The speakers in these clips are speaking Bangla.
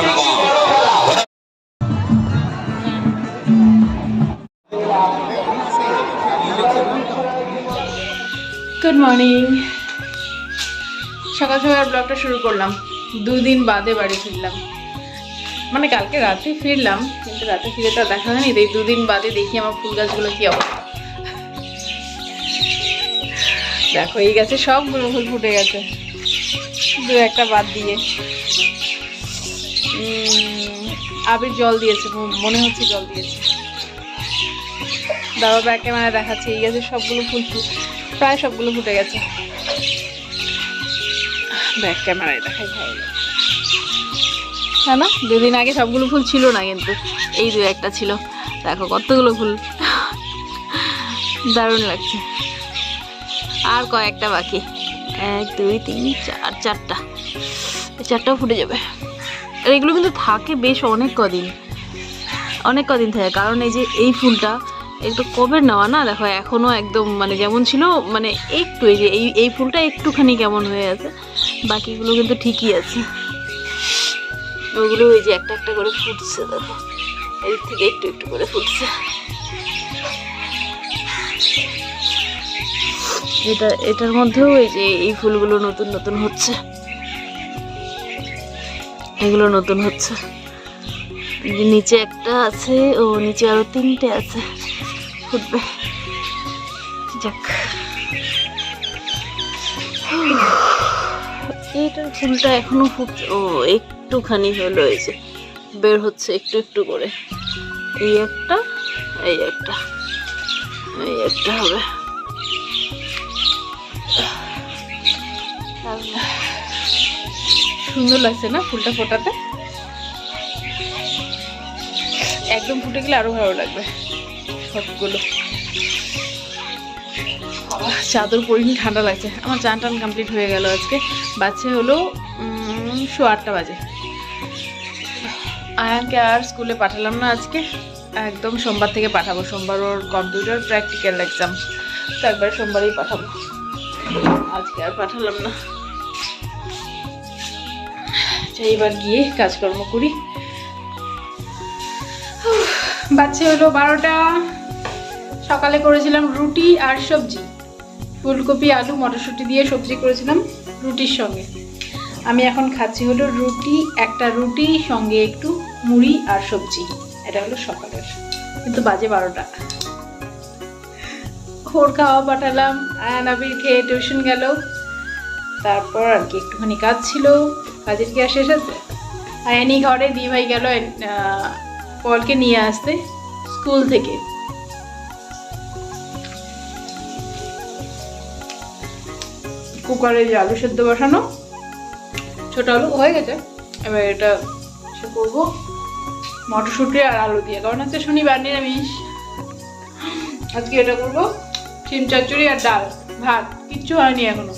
গুড মর্নিং সকাল সকাল ব্লগটা শুরু করলাম। দুদিন বাদে বাড়ি ফিরলাম। মানে কালকে রাতে ফিরলাম, কিন্তু রাতে ফিরে তো দেখা হয়নি এই দুদিন বাদে দেখি আমার ফুল গাছগুলো কি অবস্থা। দেখো, এই গাছে সবগুলো ফুল ফুটে গেছে। দু একটা বাদ দিয়ে। আবির জল দিয়েছে মনে হচ্ছে জল দিয়েছে। দাদা ব্যাক ক্যামেরা দেখাচ্ছে, এই গাছে সবগুলো ফুল প্রায় সবগুলো ফুটে গেছে। ব্যাক ক্যামেরায় দেখাই ভালো। হ্যাঁ না দুদিন আগে সবগুলো ফুল ছিল না কিন্তু, এই দু একটা ছিল। দেখো কতগুলো ফুল। দারুণ লাগছে। আর কয়েকটা বাকি। এক, দুই, তিন, চার, চারটা। চারটাও ফুটে যাবে। আর এগুলো কিন্তু থাকে বেশ অনেক কদিন। অনেক কদিন থাকে, কারণ এই যে এই ফুলটা একটু কবে নেওয়া না? দেখো এখনও একদম মানে যেমন ছিল মানে একটু এই যে এই এই ফুলটা একটুখানি কেমন হয়ে আছে, বাকিগুলো কিন্তু ঠিকই আছে। ওগুলো ওই যে একটা একটা করে ফুটছে, দেখো। এই থেকে একটু একটু করে ফুটছে। এটা, এটার মধ্যেও এই যে এই ফুলগুলো নতুন নতুন হচ্ছে। এগুলো নতুন হচ্ছে। নিচে একটা আছে, ও নিচে আরও তিনটে আছে। ফুটবে যাক। এইটার ফুলটা এখনও ফুটছে ও, একটুখানি হলো এই বের হচ্ছে একটু একটু করে। এই একটা এই একটা এই একটা হবে। সুন্দর লাগছে না ফুলটা ফোটাতে? একদম ফুটে গেলে আরও ভালো লাগবে, সবগুলো। চাদর পরিনি ঠান্ডা লাগছে। আমার চান টান কমপ্লিট হয়ে গেল আজকে। বাচ্চা হলো শো আটটা বাজে। আয়ানকে আর স্কুলে পাঠালাম না আজকে। একদম সোমবার থেকে পাঠাবো। সোমবার ওর কম্পিউটার প্র্যাকটিক্যাল এক্সাম তো একবার সোমবারই পাঠাবো। আজকে আর পাঠালাম না। আচ্ছা, এবার গিয়ে কাজকর্ম করি। বাচ্চা হলো বারোটা। সকালে করেছিলাম রুটি আর সবজি। ফুলকপি আলু মটরশুঁটি দিয়ে সবজি করেছিলাম রুটির সঙ্গে। আমি এখন খাচ্ছি হলো রুটি একটা রুটি সঙ্গে একটু মুড়ি আর সবজি। এটা হলো সকালের। কিন্তু বাজে বারোটা। ওর খাওয়া পাঠালাম আয়ান আবির খেয়ে টিউশন গেল। তারপর আর কি একটুখানি কাজ ছিল, কাজের কি আর শেষ আছে? আয়ানি ঘরে দি ভাই গেল পলকে নিয়ে আসতে স্কুল থেকে। কুকারে যে আলু সেদ্ধ বসানো, ছোট আলু হয়ে গেছে। এবার এটা সে করব। মটরশুঁটি আর আলু দিয়ে, কারণ হচ্ছে শনিবার নিরামিষ। আজকে এটা করব সিম চচ্চড়ি আর ডাল, ভাত, কিচ্ছু হয়নি এখনও।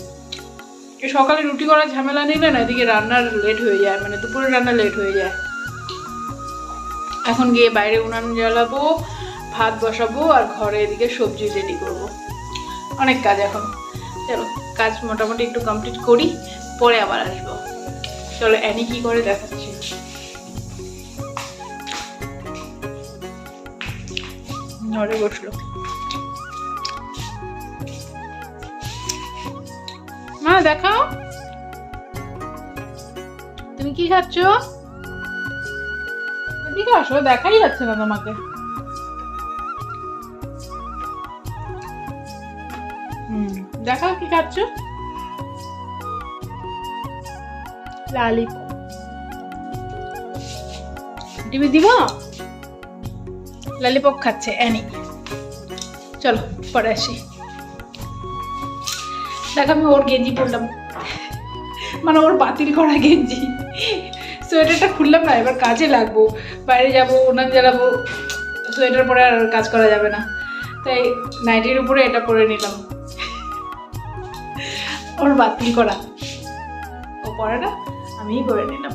সকালে রুটি করার ঝামেলা নিলে না এদিকে রান্নার লেট হয়ে যায় মানে দুপুরে রান্না লেট হয়ে যায়। এখন গিয়ে বাইরে উনান জ্বালাবো, ভাত বসাবো, আর ঘরে এদিকে সবজি রেডি করব। অনেক কাজ এখন। চলো, কাজ মোটামুটি একটু কমপ্লিট করি, পরে আবার আসব। চলো, অ্যানি কি করে দেখাচ্ছি? ঘরে বসল। দেখাও। তুমি কি খাচ্ছ? এদিকে আসো দেখাই যাচ্ছে না তোমাকে। দেখাও কি খাচ্ছ? লালিপপ। টিভি দিব? লালিপপ খাচ্ছে অ্যানি চলো পরে আসি। দেখ, আমি ওর গেঞ্জি পরলাম। মানে ওর বাতিল করা গেঞ্জি। সোয়েটারটা খুললাম না, এবার কাজে লাগবো। বাইরে যাব ওনার জ্বালাবো। সোয়েটার পরে আর কাজ করা যাবে না। তাই নাইটির উপরে এটা পরে নিলাম। ওর বাতিল করা। ও পরে না, আমিই করে নিলাম।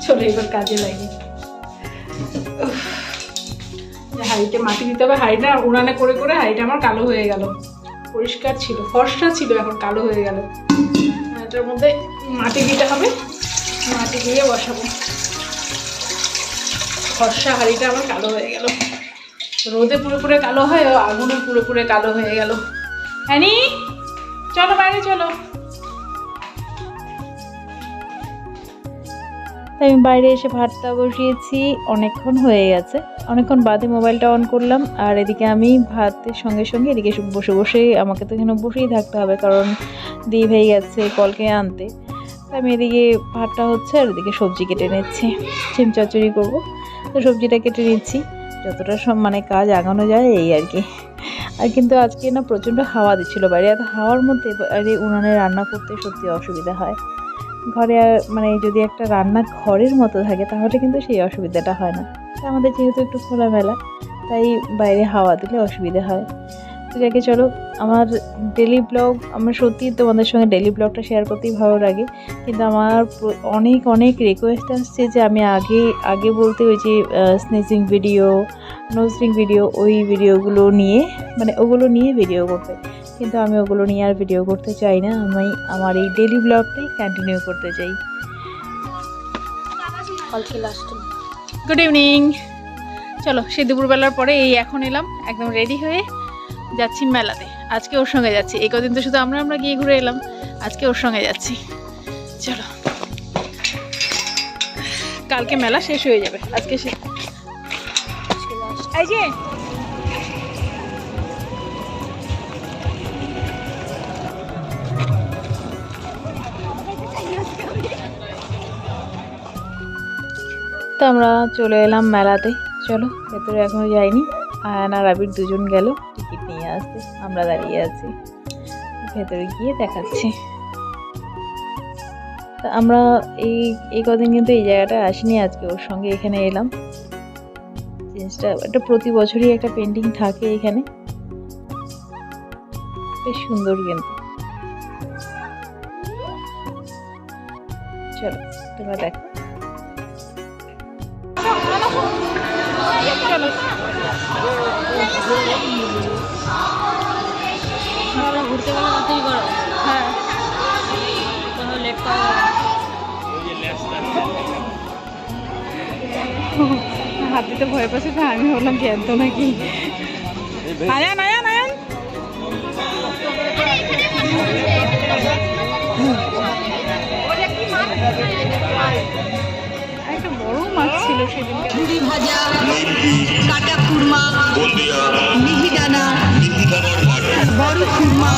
চলো, এবার কাজে লাগি। হাঁড়িতে মাটি দিতে হবে হাঁড়িটা উনানে করে করে হাঁড়িটা আমার কালো হয়ে গেল। পরিষ্কার ছিল, ফর্সা ছিল, এখন কালো হয়ে গেল। এটার মধ্যে মাটি দিতে হবে, মাটি দিয়ে বসাবো। ফর্সা হাঁড়িটা আমার কালো হয়ে গেল। রোদে পুরো পুরো কালো হয় ও আগুনে পুরো পুরো কালো হয়ে গেল। হ্যানি চলো বাইরে চলো। আমি বাইরে এসে ভাতটা বসিয়েছি, অনেকক্ষণ হয়ে গেছে। অনেকক্ষণ বাদে মোবাইলটা অন করলাম, আর এদিকে আমি ভাতের সঙ্গে সঙ্গে এদিকে বসে বসে আমাকে তো এখানে বসেই থাকতে হবে, কারণ দিয়ে হয়ে গেছে কলকে আনতে। আমি এদিকে ভাতটা হচ্ছে আর এদিকে সবজি কেটে নিচ্ছি চিম করব। তো সবজিটা কেটে নিচ্ছি, যতটা সব মানে কাজ আগানো যায় এই আর কি। আর কিন্তু আজকে না প্রচণ্ড হাওয়া দিচ্ছিল বাইরে এত হাওয়ার মধ্যে বাইরে উনানে রান্না করতে সত্যি অসুবিধা হয়। ঘরে মানে যদি একটা রান্না ঘরের মতো থাকে, তাহলে কিন্তু সেই অসুবিধাটা হয় না। আমাদের যেহেতু একটু খোলামেলা, তাই বাইরে হাওয়া দিলে অসুবিধা হয়। তো যাকে চলো, আমার ডেলি ব্লগ আমার সত্যি তোমাদের সঙ্গে ডেলি ব্লগটা শেয়ার করতেই ভালো লাগে। কিন্তু আমার অনেক অনেক রিকোয়েস্ট আসছে যে আমি আগে আগে বলতে ওই যে স্নেচিং ভিডিও নোজরিং ভিডিও ওই ভিডিওগুলো নিয়ে মানে ওগুলো নিয়ে ভিডিও করতে। কিন্তু আমি ওগুলো নিয়ে আর ভিডিও করতে চাই না, আমি আমার এই ডেলি ব্লগটাই কন্টিনিউ করতে চাই। গুড ইভিনিং চলো, সেই দুপুরবেলার পরে এই এখন এলাম, একদম রেডি হয়ে যাচ্ছি মেলাতে। আজকে ওর সঙ্গে যাচ্ছি। এই কদিন তো শুধু আমরা আমরা গিয়ে ঘুরে এলাম, আজকে ওর সঙ্গে যাচ্ছি। চলো। কালকে মেলা শেষ হয়ে যাবে, আজকে শেষ। এই তো আমরা চলে এলাম মেলাতে। চলো, ভেতরে এখনও যাইনি। আয়ন আর আবির দুজন গেল, টিকিট নিয়ে আসতে। আমরা দাঁড়িয়ে আছি। ভেতরে গিয়ে দেখাচ্ছি। তা আমরা এই এই কদিন কিন্তু এই জায়গাটা আসিনি, আজকে ওর সঙ্গে এখানে এলাম। জিনিসটা একটা প্রতি বছরই একটা পেন্টিং থাকে এখানে। বেশ সুন্দর কিন্তু। চলো, তোমরা দেখো। হাত দিতে ভয় পাচ্ছে তো আমি বললাম নাকি? আয়ান আয়ান আয়ান। একটা বড় মাছ ছিল ভাজা কাটা মিহিদানা বড় খুরমা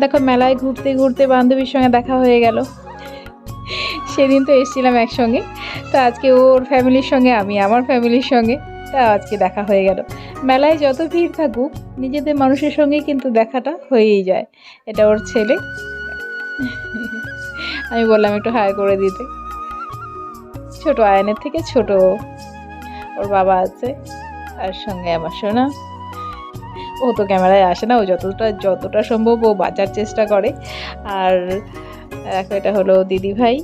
দেখো মেলায় ঘুরতে ঘুরতে বান্ধবীর সঙ্গে দেখা হয়ে গেল। সেদিন তো এসেছিলাম একসঙ্গে। তো আজকে ওর ফ্যামিলির সঙ্গে, আমি আমার ফ্যামিলির সঙ্গে, তা আজকে দেখা হয়ে গেল। মেলায় যত ভিড় থাকুক, নিজেদের মানুষের সঙ্গেই কিন্তু দেখাটা হয়েই যায়। এটা ওর ছেলে। আমি বললাম একটু হাই করে দিতে। ছোট আয়নের থেকে ছোট। ওর বাবা আছে আর সঙ্গে আমার সোনা। ও তো ক্যামেরায় আসে না ও যতটা যতটা সম্ভব ও বাঁচার চেষ্টা করে। আর দেখো এটা হলো দিদি ভাই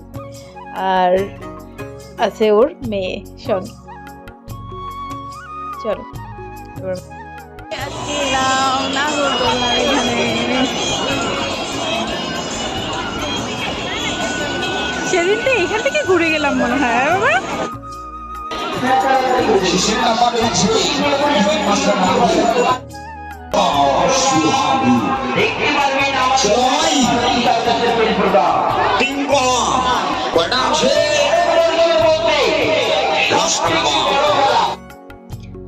আর আছে ওর মেয়ে সঙ্গে চলো এবার সেদিন তো এখান থেকে ঘুরে গেলাম মনে হয় আর বাবা?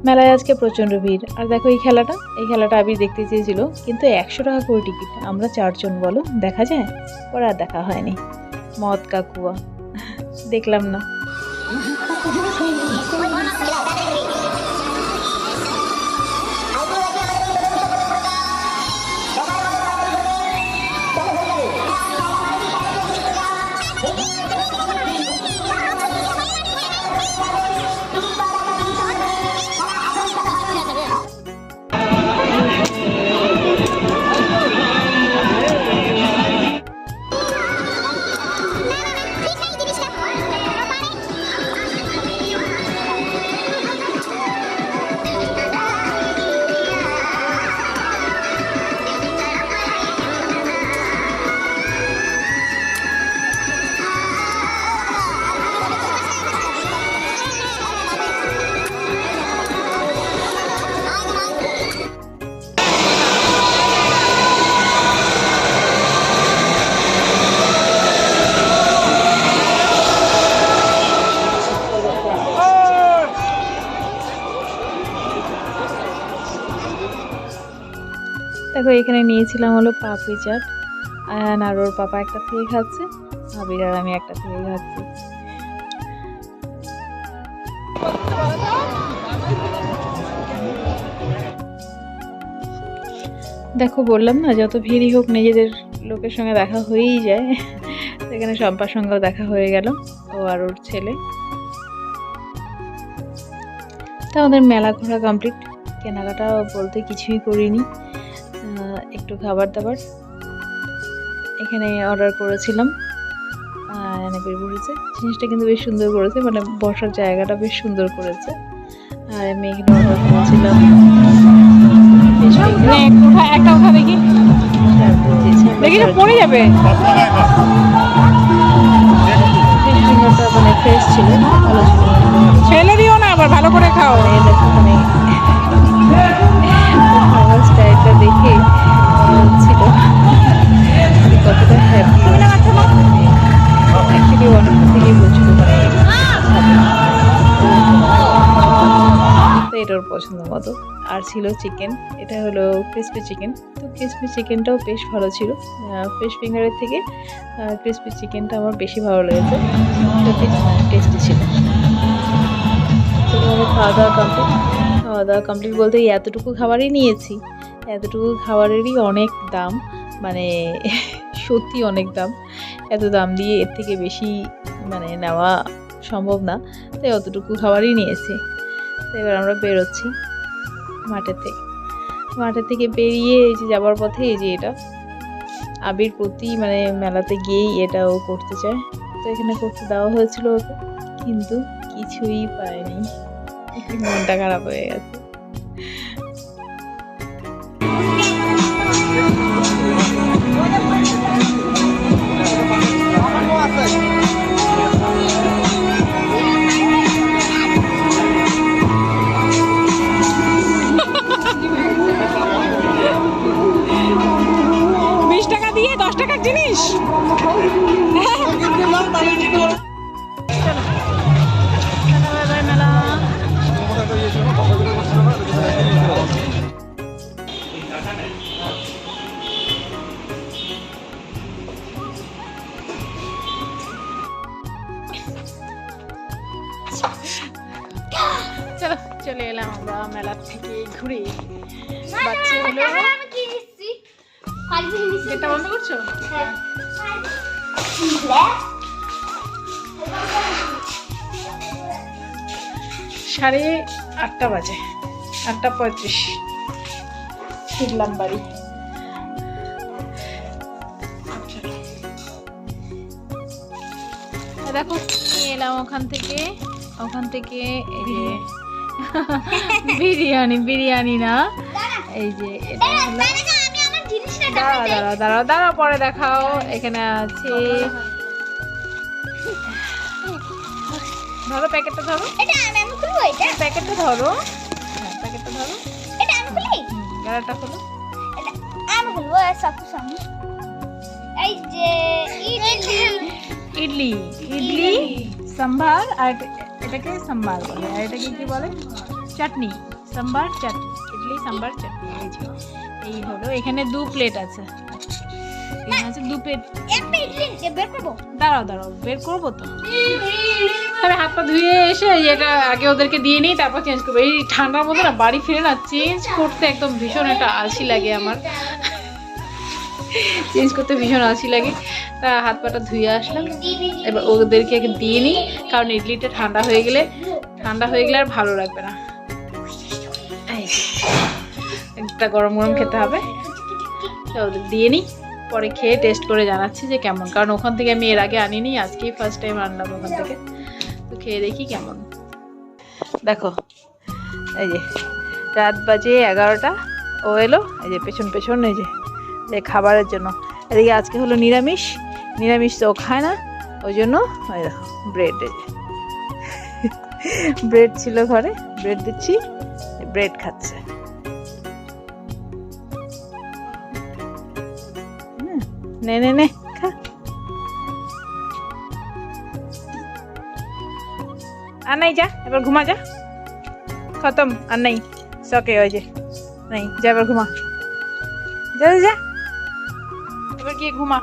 মেলায় আজকে প্রচণ্ড ভিড়। আর দেখো এই খেলাটা? এই খেলাটা আবির দেখতে চেয়েছিল, কিন্তু একশো টাকা করে টিকিট। আমরা চারজন বলো, দেখা যায়? পরে আর দেখা হয়নি। মদ কাকুয়া। দেখলাম না। দেখো এখানে নিয়েছিলাম হলো পাপড়ি চাট আর ওর পাপা একটা থেকে খাচ্ছে, আবির আর আমি একটা থেকে খাচ্ছি। দেখো বললাম না, যত ভিড়ই হোক নিজেদের লোকের সঙ্গে দেখা হয়েই যায়। সেখানে শম্পার সঙ্গেও দেখা হয়ে গেল, ও আর ওর ছেলে। তা আমাদের মেলা ঘোরা কমপ্লিট কেনাকাটা বলতে কিছুই করিনি। একটু খাবার দাবার। এখানে অর্ডার করেছিলাম। জিনিসটা কিন্তু বেশ সুন্দর করেছে মানে বসার জায়গাটা বেশ সুন্দর করেছে। আর আমি এখানে অর্ডার করেছিলাম। একটা উঠা দেখি। তারপর দেখি পড়ে যাবে। fingerটা মানে ফ্রেশ ছিল ভালো ছিল। দিও না আবার ভালো করে খাও। দেখো মানে দেখে অ্যাকচুয়ালি অনেক তো পছন্দ মতো। আর ছিল চিকেন এটা হলো ক্রিসপি চিকেন তো ক্রিসপি চিকেনটাও বেশ ভালো ছিল। ফিশ ফিঙ্গারের থেকে ক্রিসপি চিকেনটা আমার বেশি ভালো লেগেছে। টেস্টি ছিল। তো খাওয়া দাওয়া কমপ্লিট খাওয়া দাওয়া কমপ্লিট বলতে এতটুকু খাবারই নিয়েছি। এতটুকু খাবারেরই অনেক দাম। মানে সত্যি অনেক দাম। এত দাম দিয়ে এর থেকে বেশি মানে নেওয়া সম্ভব না। তাই অতটুকু খাবারই নিয়েছি। তো এবার আমরা বেরোচ্ছি মাঠের থেকে। মাঠের থেকে বেরিয়ে এই যে যাবার পথে এই যে এটা। আবির প্রতি মানে মেলাতে গিয়েই এটা ও করতে চায়। তো এখানে করতে দেওয়া হয়েছিল ওকে। কিন্তু কিছুই পায়নি। মনটা খারাপ হয়ে গেছে। বিশ চলো এলাম আমরা মেলার থেকে ঘুরে। বাচ্চাগুলো বন্ধ করছ? সাড়ে আটটা বাজে আটটা পঁয়ত্রিশ। ফিরলাম বাড়ি। দেখো নিয়ে এলাম ওখান থেকে। ওখান থেকে এই বিরিয়ানি বিরিয়ানি না। এই যে এটা হলো দাঁড়াও দাঁড়াও দাঁড়াও দাঁড়াও পরে দেখাও। এখানে আছে। ধরো প্যাকেটটা ধরো। প্যাকেটটা ধরো। হ্যাঁ প্যাকেটটা ধরো। গাড়াটা খোলো? এই যে ইডলি। ইডলি। ইডলি সাম্বার আর এটাকে সাম্বার বলে। আর এটাকে কি বলে? চাটনি। সাম্বার চাটনি। ইডলি সাম্বার চাটনি। এই যে এই হলো। এখানে দু প্লেট আছে। এখানে আছে দু প্লেট দাঁড়াও দাঁড়াও। বের করব তো? আমি হাত পা ধুয়ে এসে এটা আগে ওদেরকে দিয়ে নিই তারপর চেঞ্জ করব। এই ঠান্ডার মধ্যে না বাড়ি ফিরে না চেঞ্জ করতে একদম ভীষণ একটা আলসি লাগে আমার। চেঞ্জ করতে ভীষণ আলসি লাগে। তা হাত পাটা ধুয়ে আসলাম। এবার ওদেরকে দিয়ে নিই, কারণ ইডলিটা ঠান্ডা হয়ে গেলে, ঠান্ডা হয়ে গেলে আর ভালো লাগবে না। একটা গরম গরম খেতে হবে। তো ওদের দিয়ে নিই, পরে খেয়ে টেস্ট করে জানাচ্ছি যে কেমন। কারণ ওখান থেকে আমি এর আগে আনিনি, আজকেই ফার্স্ট টাইম আনলাম ওখান থেকে। তো খেয়ে দেখি কেমন। দেখো, এই যে, রাত বাজে এগারোটা। ও এলো, এই যে পেছন পেছন, এই যে যে খাবারের জন্য। এদিকে আজকে হলো নিরামিষ। নিরামিষ তো খায় না ওই জন্য ওই দেখো ব্রেড ব্রেড ছিল ঘরে ব্রেড দিচ্ছি ব্রেড খাচ্ছে। নে নে নে আর নাই যা এবার ঘুমা যা। খতম আর নেই। সকে ওই যে নেই যা এবার ঘুমা। যা যা, গিয়ে ঘুমা।